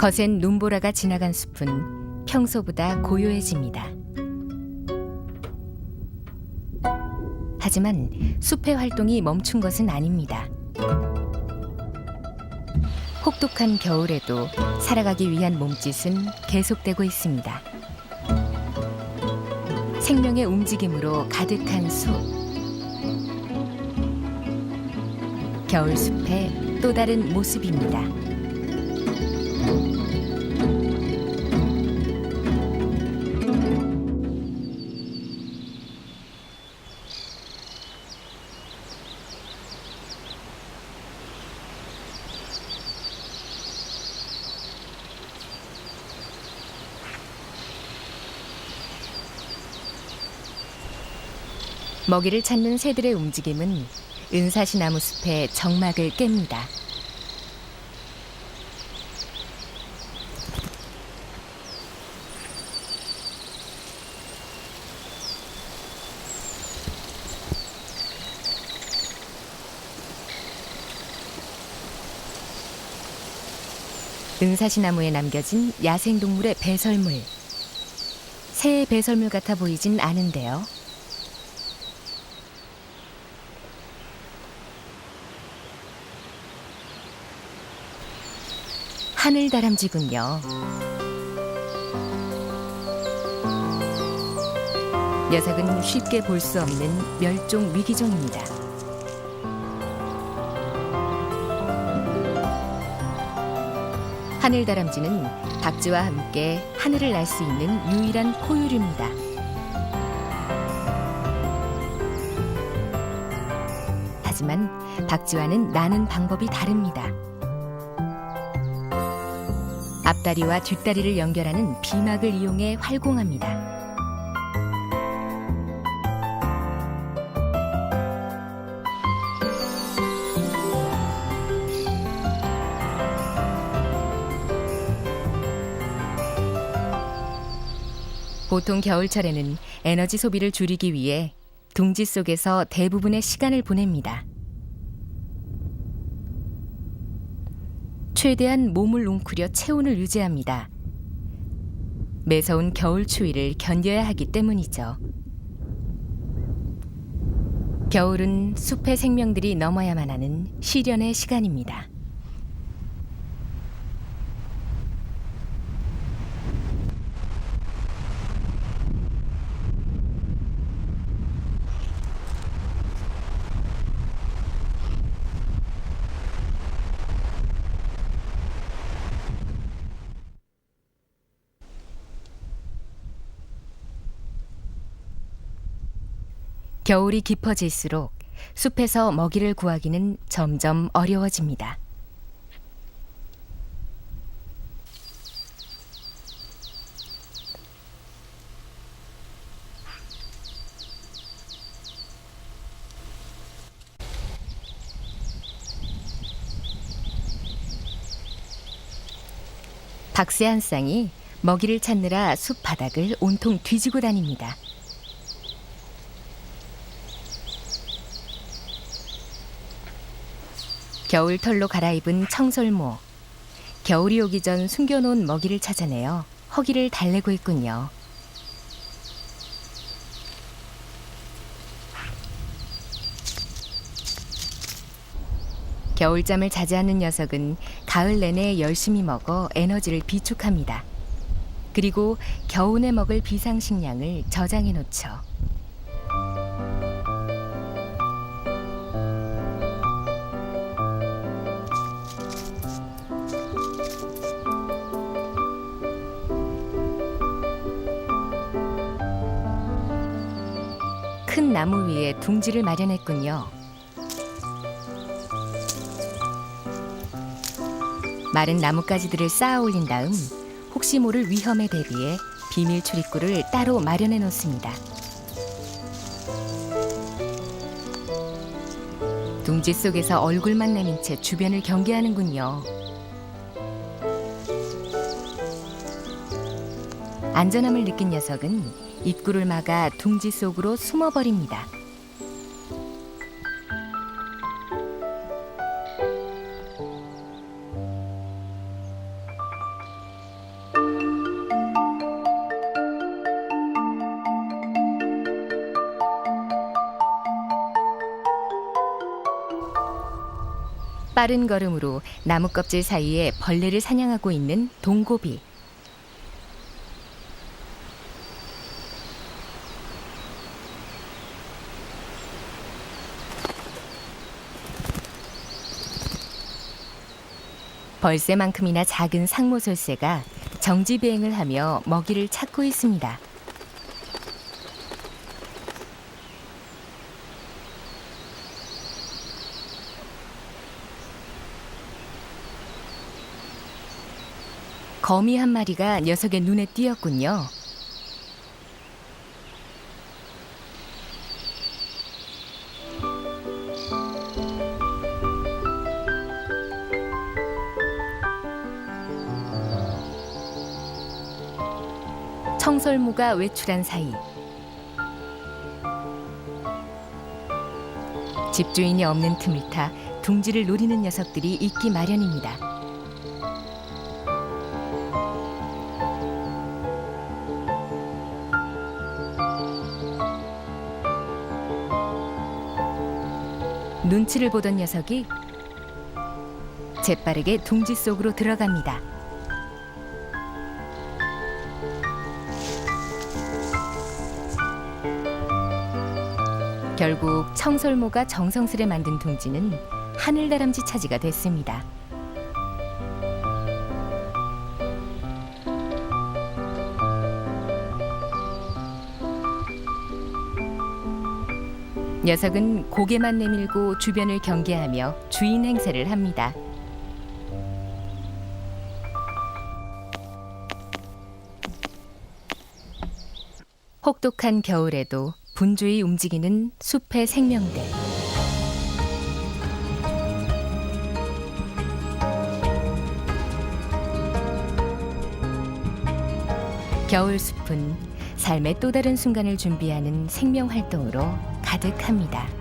거센 눈보라가 지나간 숲은 평소보다 고요해집니다. 하지만 숲의 활동이 멈춘 것은 아닙니다. 혹독한 겨울에도 살아가기 위한 몸짓은 계속되고 있습니다. 생명의 움직임으로 가득한 숲. 겨울 숲의 또 다른 모습입니다. 먹이를 찾는 새들의 움직임은 은사시 나무 숲의 정막을 깹니다. 은사시 나무에 남겨진 야생동물의 배설물. 새의 배설물 같아 보이진 않은데요. 하늘 다람쥐군요. 녀석은 쉽게 볼 수 없는 멸종 위기종입니다. 하늘 다람쥐는 박쥐와 함께 하늘을 날 수 있는 유일한 포유류입니다. 하지만 박쥐와는 나는 방법이 다릅니다. 앞다리와 뒷다리를 연결하는 비막을 이용해 활공합니다. 보통 겨울철에는 에너지 소비를 줄이기 위해 둥지 속에서 대부분의 시간을 보냅니다. 최대한 몸을 웅크려 체온을 유지합니다. 매서운 겨울 추위를 견뎌야 하기 때문이죠. 겨울은 숲의 생명들이 넘어야만 하는 시련의 시간입니다. 겨울이 깊어질수록 숲에서 먹이를 구하기는 점점 어려워집니다. 박새 한 쌍이 먹이를 찾느라 숲 바닥을 온통 뒤지고 다닙니다. 겨울 털로 갈아입은 청설모. 겨울이 오기 전 숨겨놓은 먹이를 찾아내어 허기를 달래고 있군요. 겨울잠을 자지 않는 녀석은 가을 내내 열심히 먹어 에너지를 비축합니다. 그리고 겨우내 먹을 비상식량을 저장해 놓죠. 큰 나무 위에 둥지를 마련했군요. 마른 나뭇가지들을 쌓아 올린 다음 혹시 모를 위험에 대비해 비밀 출입구를 따로 마련해 놓습니다. 둥지 속에서 얼굴만 내민 채 주변을 경계하는군요. 안전함을 느낀 녀석은 입구를 막아 둥지 속으로 숨어버립니다. 빠른 걸음으로 나무 껍질 사이에 벌레를 사냥하고 있는 동고비. 벌새만큼이나 작은 상모설새가 정지 비행을 하며 먹이를 찾고 있습니다. 거미 한 마리가 녀석의 눈에 띄었군요. 청설모가 외출한 사이 집주인이 없는 틈을 타 둥지를 노리는 녀석들이 있기 마련입니다. 눈치를 보던 녀석이 재빠르게 둥지 속으로 들어갑니다. 결국 청설모가 정성스레 만든 둥지는 하늘다람쥐 차지가 됐습니다. 녀석은 고개만 내밀고 주변을 경계하며 주인 행세를 합니다. 혹독한 겨울에도 분주히 움직이는 숲의 생명들. 겨울 숲은 삶의 또 다른 순간을 준비하는 생명 활동으로 가득합니다.